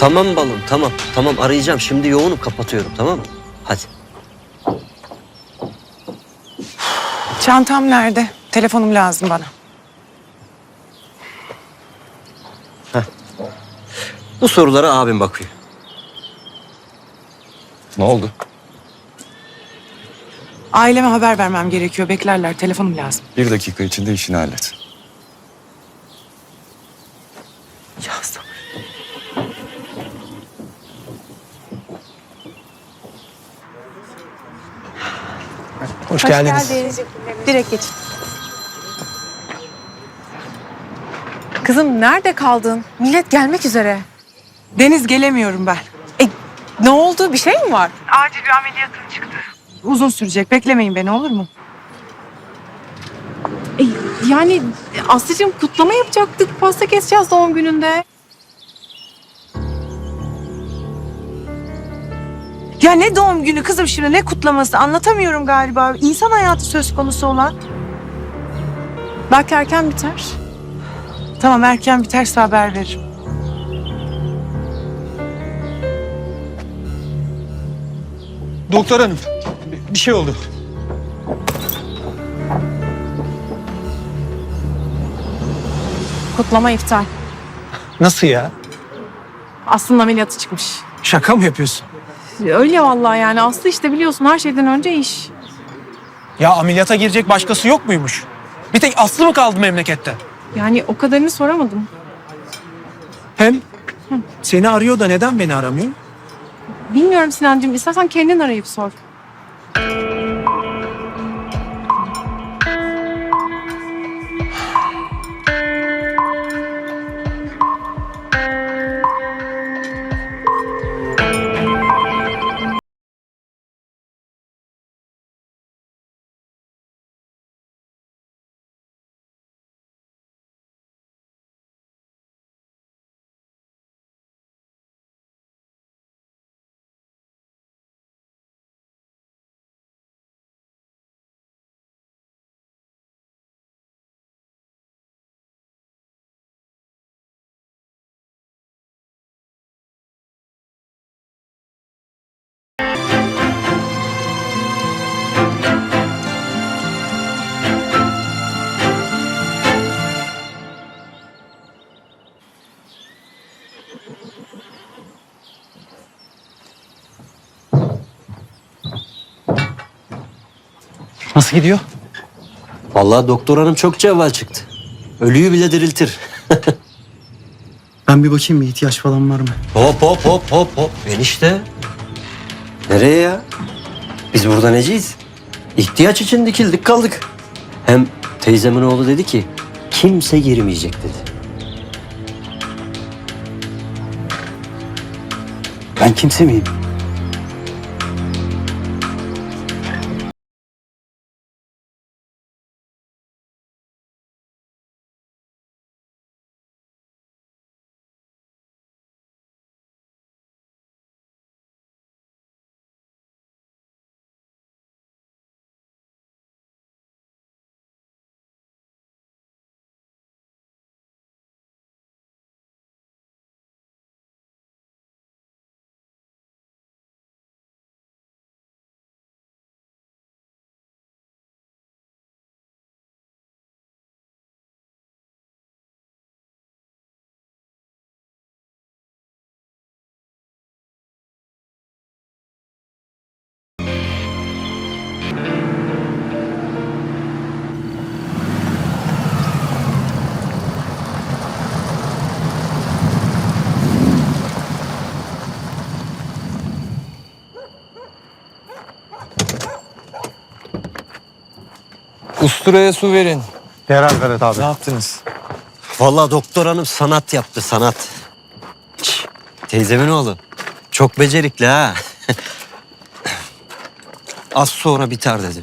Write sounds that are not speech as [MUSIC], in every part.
Tamam balım tamam. Tamam arayacağım. Şimdi yoğunum kapatıyorum tamam mı? Hadi. Çantam nerede? Telefonum lazım bana. Bu sorulara abim bakıyor. Ne oldu? Aileme haber vermem gerekiyor. Beklerler. Telefonum lazım. Bir dakika içinde işini hallet. Hoş, geldiniz. Direkt geçin. Kızım nerede kaldın? Millet gelmek üzere. Deniz gelemiyorum ben. E, ne oldu? Bir şey mi var? Acil bir ameliyatım çıktı. Uzun sürecek. Beklemeyin beni olur mu? E, yani Aslı'cığım kutlama yapacaktık. Pasta keseceğiz doğum gününde. Ya ne doğum günü kızım şimdi ne kutlaması anlatamıyorum galiba. İnsan hayatı söz konusu olan. Belki erken biter. Tamam erken biterse haber veririm. Doktor hanım, bir şey oldu. Kutlama iptal. Nasıl ya? Aslı'nın ameliyatı çıkmış. Şaka mı yapıyorsun? Öyle vallahi yani Aslı işte biliyorsun her şeyden önce iş. Ya ameliyata girecek başkası yok muymuş? Bir tek Aslı mı kaldı memlekette? Yani o kadarını soramadım. Hem seni arıyor da neden beni aramıyor? Bilmiyorum Sinancığım istersen kendin arayıp sor. Nasıl gidiyor? Vallahi doktor hanım çok cevval çıktı. Ölüyü bile diriltir. [LAUGHS] Ben bir bakayım bir ihtiyaç falan var mı? Hop hop hop hop hop. Enişte. Nereye ya? Biz burada neciyiz? İhtiyaç için dikildik kaldık. Hem teyzemin oğlu dedi ki kimse girmeyecek dedi. Ben kimse miyim? Usturaya su verin. Derhal Ferhat abi. Ne yaptınız? Vallahi doktor hanım sanat yaptı sanat. Teyzemin oğlu. Çok becerikli ha. [LAUGHS] Az sonra biter dedi.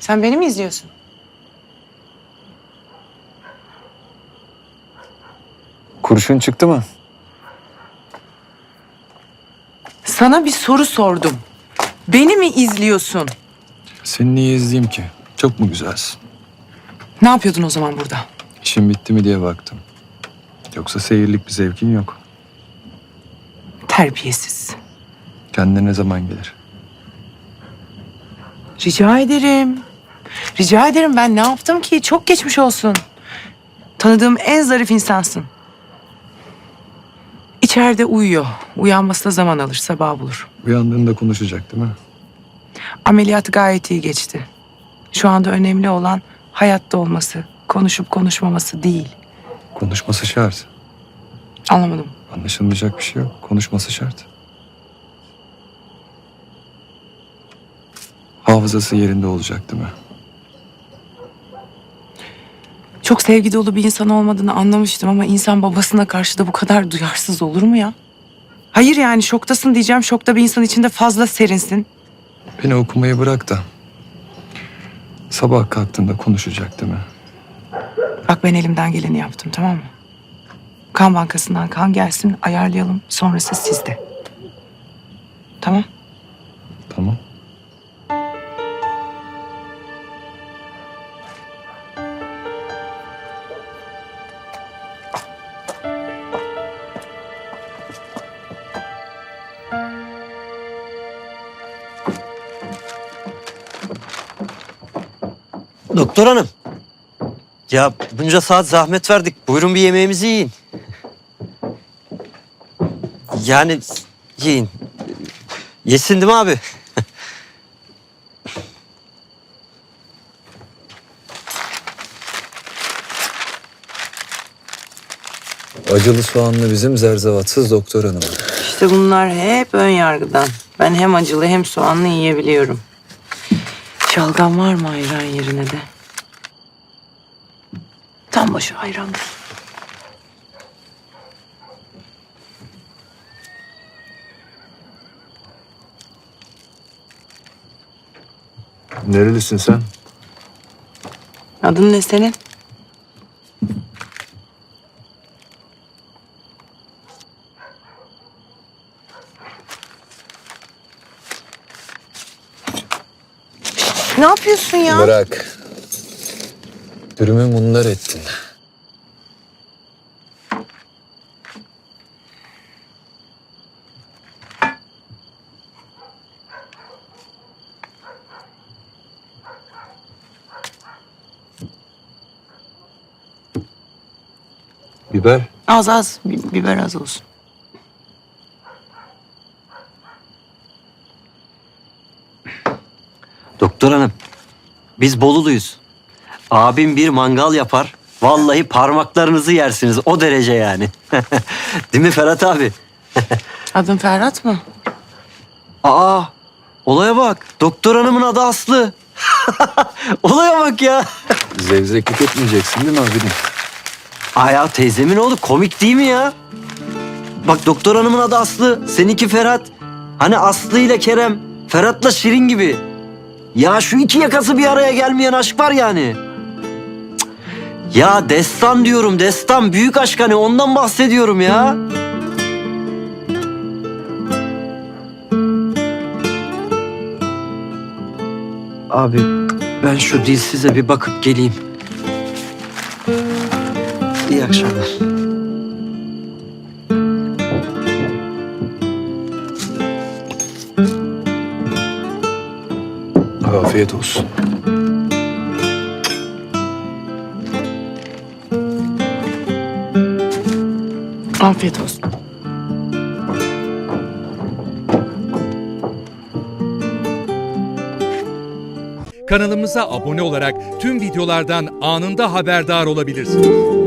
Sen beni mi izliyorsun? Kurşun çıktı mı? Sana bir soru sordum. Beni mi izliyorsun? Seni niye izleyeyim ki? Çok mu güzelsin? Ne yapıyordun o zaman burada? İşin bitti mi diye baktım. Yoksa seyirlik bir zevkin yok. Terbiyesiz. Kendine ne zaman gelir? Rica ederim. Rica ederim ben ne yaptım ki? Çok geçmiş olsun. Tanıdığım en zarif insansın. İçeride uyuyor. Uyanması da zaman alır, sabah bulur. Uyandığında konuşacak değil mi? Ameliyatı gayet iyi geçti. Şu anda önemli olan hayatta olması, konuşup konuşmaması değil. Konuşması şart. Anlamadım. Anlaşılmayacak bir şey yok. Konuşması şart. Hafızası yerinde olacak değil mi? Çok sevgi dolu bir insan olmadığını anlamıştım ama insan babasına karşı da bu kadar duyarsız olur mu ya? Hayır yani şoktasın diyeceğim. Şokta bir insan içinde fazla serinsin. Beni okumayı bırak da. Sabah kalktığında konuşacak değil mi? Bak ben elimden geleni yaptım tamam mı? Kan bankasından kan gelsin ayarlayalım. Sonrası sizde. Tamam. Tamam. Doktor hanım. Ya bunca saat zahmet verdik. Buyurun bir yemeğimizi yiyin. Yani yiyin. Yesin değil mi abi? [LAUGHS] Acılı soğanlı bizim zerzavatsız doktor hanım. İşte bunlar hep ön yargıdan. Ben hem acılı hem soğanlı yiyebiliyorum. Şalgam var mı ayran yerine de? Tam başı ayran. Nerelisin sen? Adın ne senin? Ne yapıyorsun ya? Bırak. Dürümü mundar ettin. Biber. Az az. Bi- biber az olsun. Doktor hanım. Biz Boluluyuz. Abim bir mangal yapar. Vallahi parmaklarınızı yersiniz. O derece yani. [LAUGHS] Değil mi Ferhat abi? [LAUGHS] Adın Ferhat mı? Aa, olaya bak. Doktor hanımın adı Aslı. [LAUGHS] olaya bak ya. Zevzeklik etmeyeceksin değil mi abim? Aa ya teyzemin oğlu komik değil mi ya? Bak doktor hanımın adı Aslı. Seninki Ferhat. Hani Aslı ile Kerem. Ferhat'la Şirin gibi. Ya şu iki yakası bir araya gelmeyen aşk var yani. Ya destan diyorum destan. Büyük aşk hani ondan bahsediyorum ya. Abi ben şu dilsize bir bakıp geleyim. İyi akşamlar. Afiyet olsun. Afiyet olsun. Kanalımıza abone olarak tüm videolardan anında haberdar olabilirsiniz.